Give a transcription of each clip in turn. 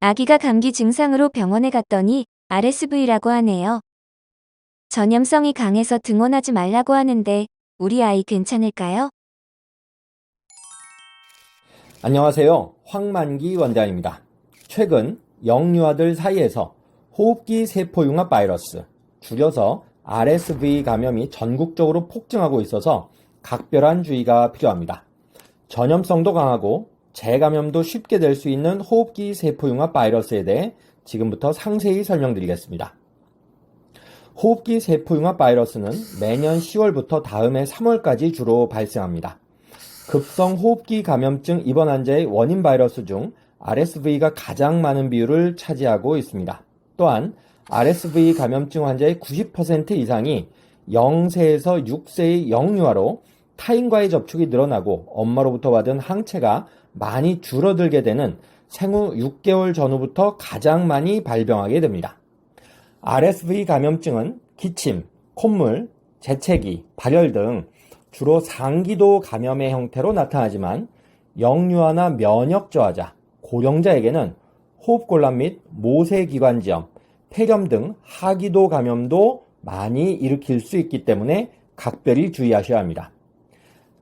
아기가 감기 증상으로 병원에 갔더니 RSV라고 하네요. 전염성이 강해서 등원하지 말라고 하는데 우리 아이 괜찮을까요? 안녕하세요. 황만기 원장입니다. 최근 영유아들 사이에서 호흡기 세포융합 바이러스, 줄여서 RSV 감염이 전국적으로 폭증하고 있어서 각별한 주의가 필요합니다. 전염성도 강하고 재감염도 쉽게 될 수 있는 호흡기 세포융합 바이러스에 대해 지금부터 상세히 설명드리겠습니다. 호흡기 세포융합 바이러스는 매년 10월부터 다음해 3월까지 주로 발생합니다. 급성 호흡기 감염증 입원 환자의 원인 바이러스 중 RSV가 가장 많은 비율을 차지하고 있습니다. 또한 RSV 감염증 환자의 90% 이상이 0세에서 6세의 영유아로 타인과의 접촉이 늘어나고 엄마로부터 받은 항체가 많이 줄어들게 되는 생후 6개월 전후부터 가장 많이 발병하게 됩니다. RSV 감염증은 기침, 콧물, 재채기, 발열 등 주로 상기도 감염의 형태로 나타나지만 영유아나 면역 저하자, 고령자에게는 호흡곤란 및 모세기관지염, 폐렴 등 하기도 감염도 많이 일으킬 수 있기 때문에 각별히 주의하셔야 합니다.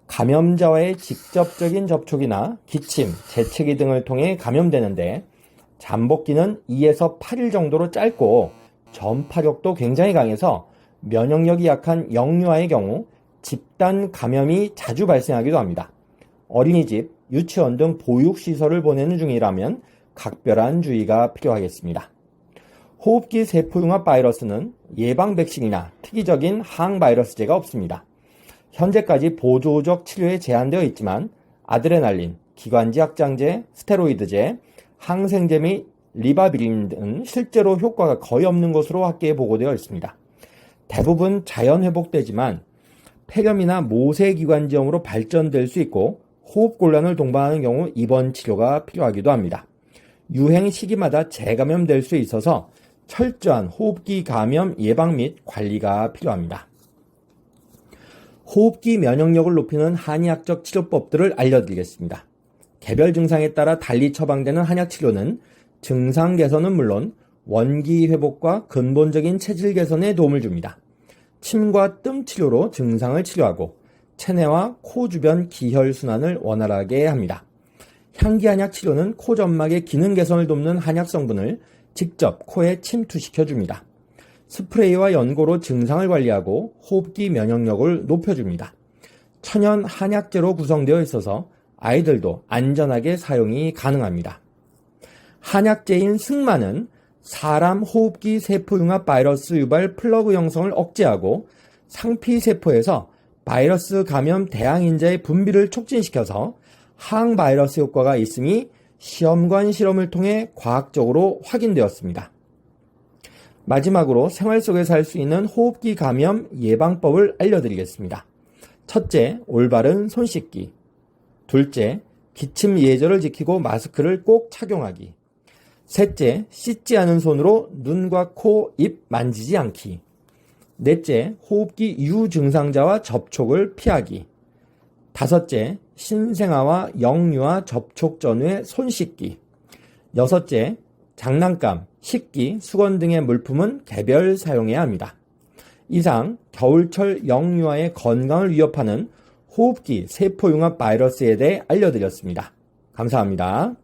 감염자와의 직접적인 접촉이나 기침, 재채기 등을 통해 감염되는데 잠복기는 2에서 8일 정도로 짧고 전파력도 굉장히 강해서 면역력이 약한 영유아의 경우 집단 감염이 자주 발생하기도 합니다. 어린이집, 유치원 등 보육시설을 보내는 중이라면 각별한 주의가 필요하겠습니다. 호흡기 세포융합 바이러스는 예방 백신이나 특이적인 항바이러스제가 없습니다. 현재까지 보조적 치료에 제한되어 있지만 아드레날린, 기관지 확장제, 스테로이드제, 항생제 및 리바비린 등 실제로 효과가 거의 없는 것으로 학계에 보고되어 있습니다. 대부분 자연 회복되지만 폐렴이나 모세기관지염으로 발전될 수 있고 호흡곤란을 동반하는 경우 입원 치료가 필요하기도 합니다. 유행 시기마다 재감염될 수 있어서 철저한 호흡기 감염 예방 및 관리가 필요합니다. 호흡기 면역력을 높이는 한의학적 치료법들을 알려드리겠습니다. 개별 증상에 따라 달리 처방되는 한약 치료는 증상 개선은 물론 원기 회복과 근본적인 체질 개선에 도움을 줍니다. 침과 뜸 치료로 증상을 치료하고 체내와 코 주변 기혈 순환을 원활하게 합니다. 향기 한약 치료는 코 점막의 기능 개선을 돕는 한약 성분을 직접 코에 침투시켜 줍니다. 스프레이와 연고로 증상을 관리하고 호흡기 면역력을 높여줍니다. 천연 한약재로 구성되어 있어서 아이들도 안전하게 사용이 가능합니다. 한약재인 승마는 사람 호흡기 세포융합 바이러스 유발 플러그 형성을 억제하고 상피 세포에서 바이러스 감염 대항인자의 분비를 촉진시켜서 항바이러스 효과가 있음이 시험관 실험을 통해 과학적으로 확인되었습니다. 마지막으로 생활 속에서 할 수 있는 호흡기 감염 예방법을 알려드리겠습니다. 첫째, 올바른 손 씻기. 둘째, 기침 예절을 지키고 마스크를 꼭 착용하기. 셋째, 씻지 않은 손으로 눈과 코, 입 만지지 않기. 넷째, 호흡기 유 증상자와 접촉을 피하기. 다섯째, 신생아와 영유아 접촉 전후에 손 씻기. 여섯째, 장난감, 식기, 수건 등의 물품은 개별 사용해야 합니다. 이상 겨울철 영유아의 건강을 위협하는 호흡기 세포융합 바이러스에 대해 알려드렸습니다. 감사합니다.